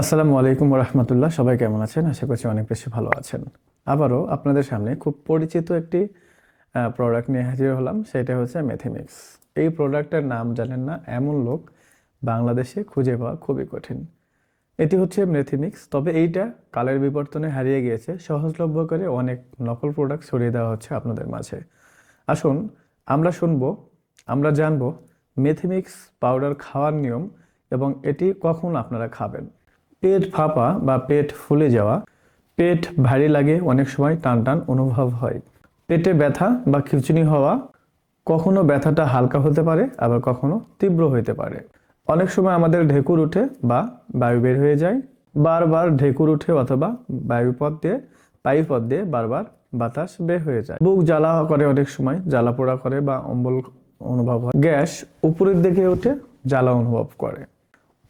আসসালামু আলাইকুম রহমতুল্লাহ সবাই কেমন আছেন? আশা করছি অনেক বেশি ভালো আছেন। আবারও আপনাদের সামনে খুব পরিচিত একটি প্রোডাক্ট নিয়ে হাজির হলাম, সেটা হচ্ছে মেথিমিক্স এই প্রোডাক্টের নাম জানেন না, এমন লোক বাংলাদেশে খুঁজে পাওয়া খুবই কঠিন। এটি হচ্ছে মেথিমিক্স তবে এইটা কালের বিবর্তনে হারিয়ে গিয়েছে। সহজলভ্য করে অনেক নকল প্রোডাক্ট ছড়িয়ে দেওয়া হচ্ছে আপনাদের মাঝে। আসুন, আমরা শুনব, আমরা জানব মেথিমিক্স পাউডার খাওয়ার নিয়ম এবং এটি কখন আপনারা খাবেন। পেট ফাঁপা বা পেট ফুলে যাওয়া, পেট ভারী লাগে অনেক সময় টান টান অনুভব হয়। পেটে ব্যথা বা খিচুনি হওয়া কখনো ব্যথাটা হালকা হতে পারে, আবার কখনো তীব্র হতে পারে। অনেক সময় আমাদের ঢেকুর উঠে বা বায়ু বের হয়ে যায়। বারবার ঢেকুর উঠে অথবা বায়ুপথ দিয়ে বায়ুপথ দিয়ে বারবার বাতাস বের হয়ে যায়। বুক জ্বালা করে অনেক সময় জ্বালা পোড়া করে বা অম্বল অনুভব হয়। গ্যাস উপরের দিকে উঠে জ্বালা অনুভব করে।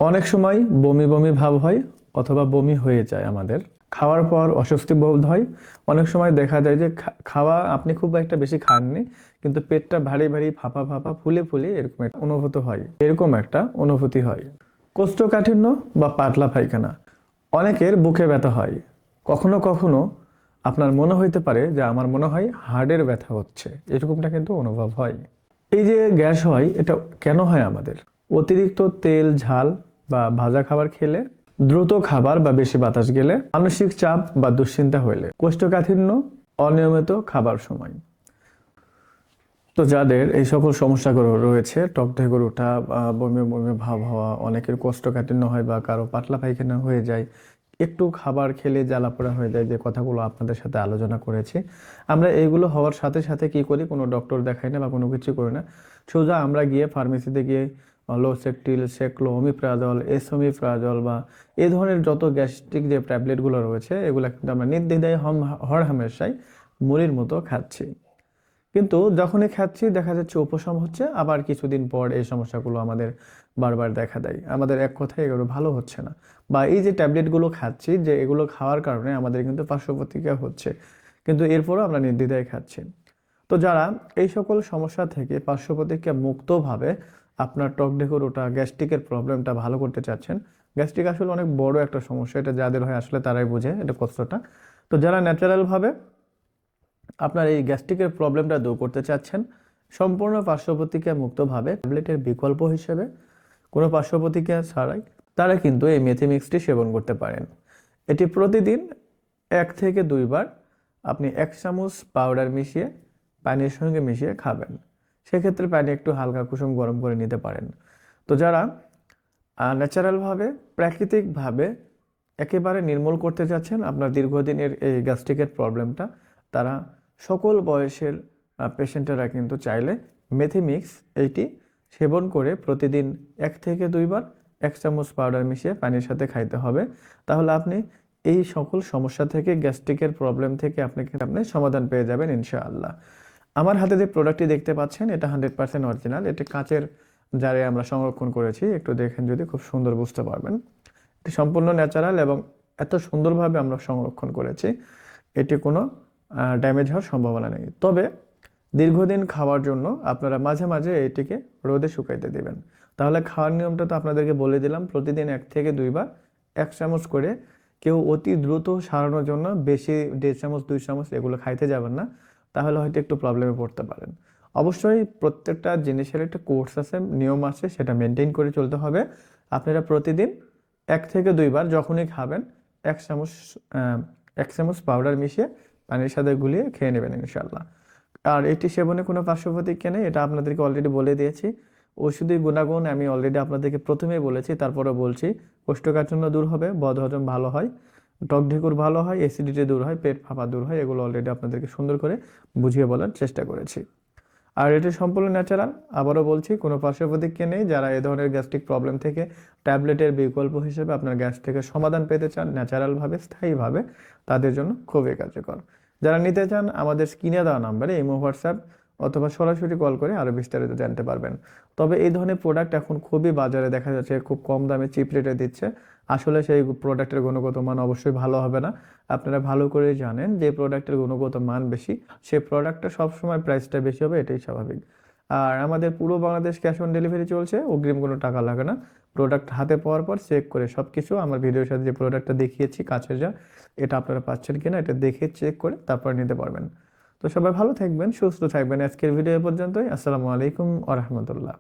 অনেক সময় বমি বমি ভাব হয় অথবা বমি হয়ে যায় আমাদের। খাওয়ার পর অস্বস্তি বোধ হয়। অনেক সময় দেখা যায় যে খাওয়া আপনি খুব একটা বেশি খাননি, কিন্তু পেটটা ভারী ভারী ফাঁপা ফাঁপা ফুলে ফুলে এরকম একটা অনুভূত হয়। এরকম একটা অনুভূতি হয়। কোষ্ঠকাঠিন্য বা পাতলা পায়খানা অনেকের বুকে ব্যথা হয়। কখনো কখনো আপনার মনে হইতে পারে যে আমার মনে হয় হার্টের ব্যথা হচ্ছে। এরকমটা কিন্তু অনুভব হয়। এই যে গ্যাস হয়, এটা কেন হয় আমাদের? অতিরিক্ত তেল, ঝাল বা ভাজা খাবার খেলে দ্রুত খাবার বা বেশি বাতাস গেলে মানসিক চাপ বা দুশ্চিন্তা হইলে কোষ্ঠকাঠিন্য অনিয়মিত খাবার সময়। তো যাদের এই সকল সমস্যাগুলো রয়েছে, টক ঢেকুর ওঠা বা বমি বমি, ভাব হওয়া, অনেকের কোষ্ঠকাঠিন্য হয় বা কারও পাতলা পায়খানা হয়ে যায়, একটু খাবার খেলে জ্বালা পোড়া হয়ে যায়, যে কথাগুলো আপনাদের সাথে আলোচনা করেছি। আমরা এইগুলো হওয়ার সাথে সাথে কি করি? কোনো ডক্টর দেখাই না বা কোনো কিছু করি না। সোজা আমরা গিয়ে ফার্মেসিতে গিয়ে লোসেকটিল সেকলো অমিপ্রাজল এসোমিপ্রাজল বা এই ধরনের যত গ্যাস্ট্রিক যে ট্যাবলেটগুলো রয়েছে, এগুলো কিন্তু আমরা নির্দ্বিধায় হম, হর হামেশাই মুড়ির মতো খাচ্ছি। কিন্তু যখনই খাচ্ছি, দেখা যাচ্ছে উপশম হচ্ছে, আবার কিছুদিন পর এই সমস্যাগুলো আমাদের বারবার দেখা দেয়। আমাদের এক কথায় এগুলো ভালো হচ্ছে না। বা এই যে ট্যাবলেটগুলো খাচ্ছি, যে এগুলো খাওয়ার কারণে আমাদের কিন্তু পার্শ্ব প্রতিক্রিয়া হচ্ছে, কিন্তু এরপরও আমরা নির্দ্বিধায় খাচ্ছি। তো যারা এই সকল সমস্যা থেকে পার্শ্ব প্রতিক্রিয়া মুক্তভাবে আপনার টক ঢেকুর ওটা গ্যাস্ট্রিকের প্রবলেমটা ভালো করতে চাচ্ছেন। গ্যাস্ট্রিক আসলে অনেক বড় একটা সমস্যা, এটা যাদের হয় আসলে তারাই বোঝে এটা কষ্টটা। তো যারা ন্যাচারালভাবে আপনার এই গ্যাস্ট্রিকের প্রবলেমটা দূর করতে চাচ্ছেন, সম্পূর্ণ পার্শ্ব প্রতিক্রিয়া মুক্তভাবে ট্যাবলেটের বিকল্প হিসেবে, কোনো পার্শ্ব প্রতিক্রিয়া ছাড়াই তারা কিন্তু এই মেথি মিক্সটি সেবন করতে পারেন। এটি প্রতিদিন এক থেকে দুইবার আপনি এক চামচ পাউডার মিশিয়ে পানির সঙ্গে মিশিয়ে খাবেন। সেক্ষেত্রে পানি একটু হালকা কুসুম গরম করে নিতে পারেন। তো যারা ন্যাচারালভাবে, প্রাকৃতিকভাবে একেবারে নির্মূল করতে চাচ্ছেন, আপনার দীর্ঘদিনের এই গ্যাস্ট্রিকের প্রবলেমটা, তারা সকল বয়সের পেশেন্টেরা কিন্তু চাইলে মেথি মিক্স এইটি সেবন করে প্রতিদিন এক থেকে দুইবার এক চামচ পাউডার মিশিয়ে পানির সাথে খাইতে হবে। তাহলে আপনি এই সকল সমস্যা থেকে, গ্যাস্ট্রিকের প্রবলেম থেকে আপনি আপনি সমাধান পেয়ে যাবেন ইনশাআল্লাহ। আমার হাতে যে প্রোডাক্টটি দেখতে পাচ্ছেন, এটা হান্ড্রেড পার্সেন্ট অরিজিনাল এটি কাঁচের জারে আমরা সংরক্ষণ করেছি। একটু দেখেন যদি খুব সুন্দর বুঝতে পারবেন। এটি সম্পূর্ণ ন্যাচারাল এবং এত সুন্দরভাবে আমরা সংরক্ষণ করেছি, এটি কোনো ড্যামেজ হওয়ার সম্ভাবনা নেই। তবে দীর্ঘদিন খাওয়ার জন্য আপনারা মাঝে মাঝে এটিকে রোদে শুকাইতে দিবেন। তাহলে খাওয়ার নিয়মটা তো আপনাদেরকে বলে দিলাম, প্রতিদিন এক থেকে দুইবার এক চামচ করে কেউ অতি দ্রুত সারানোর জন্য বেশি দেড় চামচ, দুই চামচ এগুলো খাইতে যাবেন না। তাহলে হয়তো একটু প্রবলেমে পড়তে পারেন। অবশ্যই প্রত্যেকটা জিনিসের একটা কোর্স আছে, নিয়ম আছে, সেটা মেনটেন করে চলতে হবে। আপনারা প্রতিদিন এক থেকে দুইবার যখনই খাবেন, এক চামচ এক চামচ পাউডার মিশিয়ে পানির সাথে গুলিয়ে খেয়ে নেবেন ইনশাল্লাহ আর এটি সেবনে কোনো পার্শ্ব প্রতিক্রিয়া নেই, এটা আপনাদেরকে অলরেডি বলে দিয়েছি। ওষুধের গুণাগুণ আমি অলরেডি আপনাদেরকে প্রথমেই বলেছি তারপরে বলছি, কোষ্ঠকাঠিন্য দূর হবে, বদহজম ভালো হয়। টক ঢেকুর ভালো হয় অ্যাসিডিটি দূর হয়, পেট ফাঁপা দূর হয়, এগুলো অলরেডি আপনাদেরকে সুন্দর করে বুঝিয়ে বলার চেষ্টা করেছি। আর এটি সম্পূর্ণ ন্যাচারাল আবারও বলছি, কোনো পার্শ্ব প্রতিক্রিয়া নেই। যারা এ ধরনের গ্যাস্ট্রিক প্রবলেম থেকে ট্যাবলেটের বিকল্প হিসেবে আপনার গ্যাস থেকে সমাধান পেতে চান ন্যাচারালভাবে স্থায়ীভাবে তাদের জন্য খুবই কার্যকর। যারা নিতে চান, আমাদের স্ক্রিনে দেওয়া নাম্বারে ইমো, হোয়াটসঅ্যাপ অথবা সরাসরি কল করে আরও বিস্তারিত জানতে পারবেন। তবে এই ধরনের প্রোডাক্ট এখন খুবই বাজারে দেখা যাচ্ছে, খুব কম দামে চিপ রেটে দিচ্ছে। আসলে সেই প্রোডাক্টের গুণগত মান অবশ্যই ভালো হবে না। আপনারা ভালো করে জানেন যে প্রোডাক্টের গুণগত মান বেশি সেই প্রোডাক্টটা সবসময় প্রাইসটা বেশি হবে, এটাই স্বাভাবিক। আর আমাদের পুরো বাংলাদেশ ক্যাশ অন ডেলিভারি চলছে, অগ্রিম কোনো টাকা লাগে না। প্রোডাক্ট হাতে পাওয়ার পর চেক করে সব কিছু আমার ভিডিওর সাথে যে প্রোডাক্টটা দেখিয়েছি কাছে যা, এটা আপনারা পাচ্ছেন কিনা, এটা দেখে চেক করে তারপর নিতে পারবেন। তো সবাই ভালো থাকবেন সুস্থ থাকবেন। আজকের ভিডিও পর্যন্তই। আসসালামু আলাইকুম আ রহমতুল্লাহ।